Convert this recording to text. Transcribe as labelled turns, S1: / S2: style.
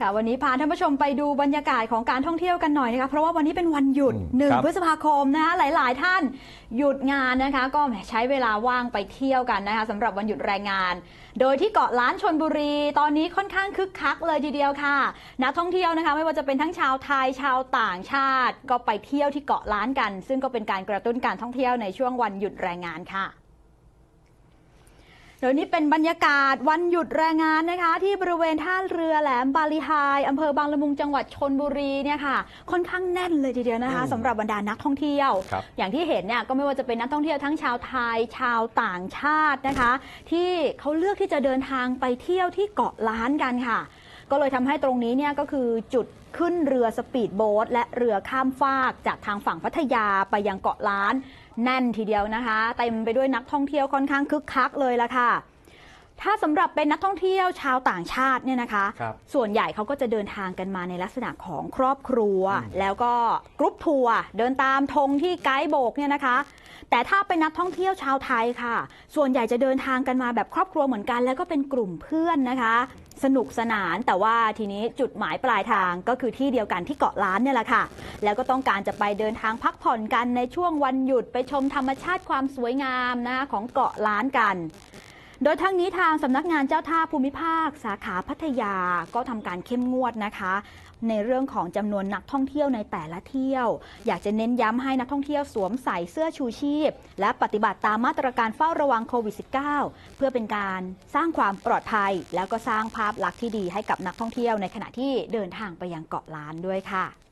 S1: ค่ะวันนี้พาท่านผู้ชมไปดูบรรยากาศของการท่องเที่ยวกันหน่อยนะคะเพราะว่าวันนี้เป็นวันหยุด
S2: อืม
S1: หนึ่ง
S2: ครับ
S1: พฤษภาคมนะคะหลาย ๆ ท่านหยุดงานนะคะ ก็แหมใช้เวลาว่างไปเที่ยวกันนะคะสำหรับวันหยุดแรงงาน โดยที่เกาะล้านชนบุรี ตอนนี้ค่อนข้างคึกคักเลยทีเดียวค่ะ นักท่องเที่ยวนะคะ ไม่ว่าจะเป็นทั้งชาวไทยชาวต่างชาติ ก็ไปเที่ยวที่เกาะล้านกัน ซึ่งก็เป็นการกระตุ้นการท่องเที่ยวในช่วงวันหยุดแรงงานค่ะ โดยนี้เป็นบรรยากาศวันหยุดแรงงานนะคะ ที่บริเวณท่าเรือแหลมบาลีไฮอำเภอบางละมุงจังหวัดชนบุรีเนี่ยค่ะ ค่อนข้างแน่นเลยทีเดียวนะคะ
S2: อืม
S1: สำหรับบรรดานักท่องเที่ยว
S2: ครับ
S1: อย่างที่เห็นเนี่ยก็ไม่ว่าจะเป็นนักท่องเที่ยวทั้งชาวไทยชาวต่างชาตินะคะ ที่เขาเลือกที่จะเดินทางไปเที่ยวที่เกาะล้านกันค่ะ ก็เลยทำให้ตรงนี้เนี่ยก็คือจุดขึ้นเรือสปีดโบ๊ทและเรือข้ามฟากจากทางฝั่งพัทยาไปยังเกาะล้าน แน่นทีเดียวนะคะเต็มไปด้วยนักท่องเที่ยวค่อนข้างคึกคักเลยละค่ะถ้าสำหรับเป็นนักท่องเที่ยวชาวต่างชาติเนี่ยนะคะ
S2: ครับ
S1: ส่วนใหญ่เขาก็จะเดินทางกันมาในลักษณะของครอบครัว
S2: อืม
S1: แล้วก็กรุ๊ปทัวร์เดินตามธงที่ไกด์โบกเนี่ยนะคะ แต่ถ้าเป็นนักท่องเที่ยวชาวไทยค่ะ ส่วนใหญ่จะเดินทางกันมาแบบครอบครัวเหมือนกัน แล้วก็เป็นกลุ่มเพื่อนนะคะ สนุกสนานแต่ว่าทีนี้จุดหมายปลายทางก็คือที่เดียวกันที่เกาะล้านเนี่ยแหละค่ะ แล้วก็ต้องการจะไปเดินทางพักผ่อนกันในช่วงวันหยุดไปชมธรรมชาติความสวยงามนะคะของเกาะล้านกัน โดยทั้งนี้ทางสำนักงานเจ้าท่าภูมิภาค สาขาพัทยาก็ทำการเข้มงวดนะคะ ในเรื่องของจำนวนนักท่องเที่ยวในแต่ละเที่ยว อยากจะเน้นย้ำให้นักท่องเที่ยวสวมใส่เสื้อชูชีพ และปฏิบัติตามมาตรการเฝ้าระวังโควิด -19 เพื่อเป็นการสร้างความปลอดภัย แล้วก็สร้างภาพลักษณ์ที่ดีให้กับนักท่องเที่ยวในขณะที่เดินทางไปยังเกาะล้านด้วยค่ะ